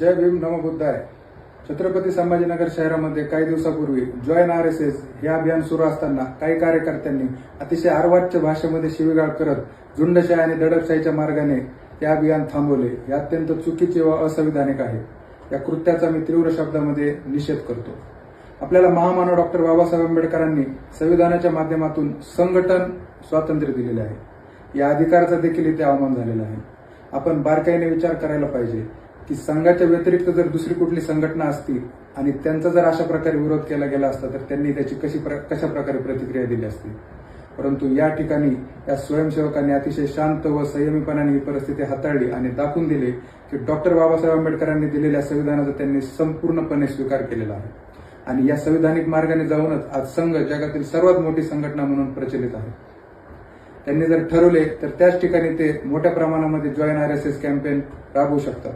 जय भीम नम बुद्धाय. छत्रपती संभाजीनगर शहरामध्ये काही दिवसापूर्वी जॉईन आर एस एस हे अभियान सुरू असताना काही कार्यकर्त्यांनी अतिशय अर्वाच्य भाषेमध्ये शिवीगाळ करत झुंडशाही आणि दडपशाहीच्या मार्गाने हे अभियान थांबवले. हे अत्यंत चुकीचे व असंविधानिक आहे. या कृत्याचा मी तीव्र शब्दामध्ये निषेध करतो. आपल्याला महामानव डॉक्टर बाबासाहेब आंबेडकरांनी संविधानाच्या माध्यमातून संघटन स्वातंत्र्य दिलेले आहे. या अधिकाराचा देखील इथे अवमान झालेला आहे. आपण बारकाईने विचार करायला पाहिजे. की संघाच्या व्यतिरिक्त जर दुसरी कुठली संघटना असती आणि त्यांचा जर अशा प्रकारे विरोध केला गेला असता तर त्यांनी त्याची कशी प्र- कशा प्रकारे प्रतिक्रिया दिली असती? परंतु या ठिकाणी या स्वयंसेवकांनी अतिशय शांत व संयमीपणाने ही परिस्थिती हाताळली आणि दाखवून दिले की डॉक्टर बाबासाहेब आंबेडकरांनी दिलेल्या संविधानाचा त्यांनी संपूर्णपणे स्वीकार केलेला आहे. आणि या संविधानिक मार्गाने जाऊनच आज संघ जगातील सर्वात मोठी संघटना म्हणून प्रचलित आहे. त्यांनी जर ठरवले तर त्याच ठिकाणी ते मोठ्या प्रमाणामध्ये join R S S campaign राबवू शकतात.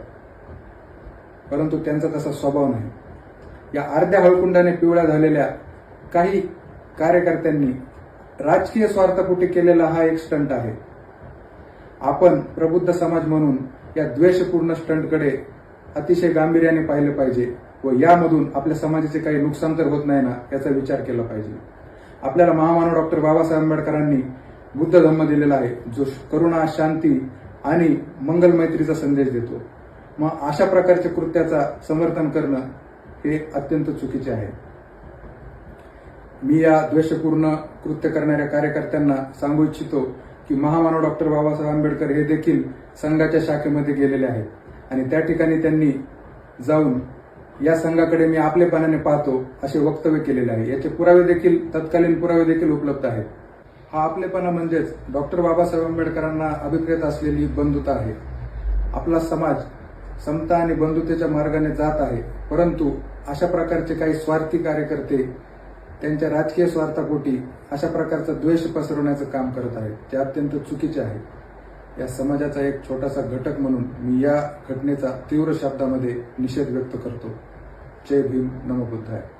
परंतु त्यांचा तसा स्वभाव नाही. या अर्ध्या हळकुंडाने पिवळ्या झालेल्या काही कार्यकर्त्यांनी राजकीय स्वार्थापोटी केलेला हा एक स्टंट आहे. आपण प्रबुद्ध समाज म्हणून या द्वेषपूर्ण स्टंटकडे अतिशय गांभीर्याने पाहिले पाहिजे व यामधून आपल्या समाजाचे काही नुकसान तर होत नाही ना याचा विचार केला पाहिजे. आपल्याला महामानव डॉक्टर बाबासाहेब आंबेडकरांनी बुद्ध धम्म दिलेला आहे जो करुणा शांती आणि मंगल मैत्रीचा संदेश देतो. मग अशा प्रकारच्या कृत्याचा समर्थन करणं हे अत्यंत चुकीचे आहे. मी या द्वेषपूर्ण कृत्य करणाऱ्या कार्यकर्त्यांना सांगू इच्छितो की महामानव डॉक्टर बाबासाहेब आंबेडकर हे देखील संघाच्या शाखेमध्ये गेलेले आहेत. आणि त्या ठिकाणी त्यांनी जाऊन या संघाकडे मी आपलेपणाने पाहतो असे वक्तव्य केलेले आहे. याचे पुरावे देखील तत्कालीन पुरावे देखील उपलब्ध आहेत. हा आपलेपणा म्हणजेच डॉक्टर बाबासाहेब आंबेडकरांना अभिप्रेत असलेली बंधुता आहे. आपला समाज समता आणि बंधुतेच्या मार्गाने जात आहे. परंतु अशा प्रकारचे काही स्वार्थी कार्यकर्ते त्यांच्या राजकीय स्वार्थापोटी अशा प्रकारचा द्वेष पसरवण्याचं काम करत आहेत. ते अत्यंत चुकीचे आहे. या समाजाचा एक छोटासा घटक म्हणून मी या घटनेचा तीव्र शब्दामध्ये निषेध व्यक्त करतो. जय भीम नमो आहे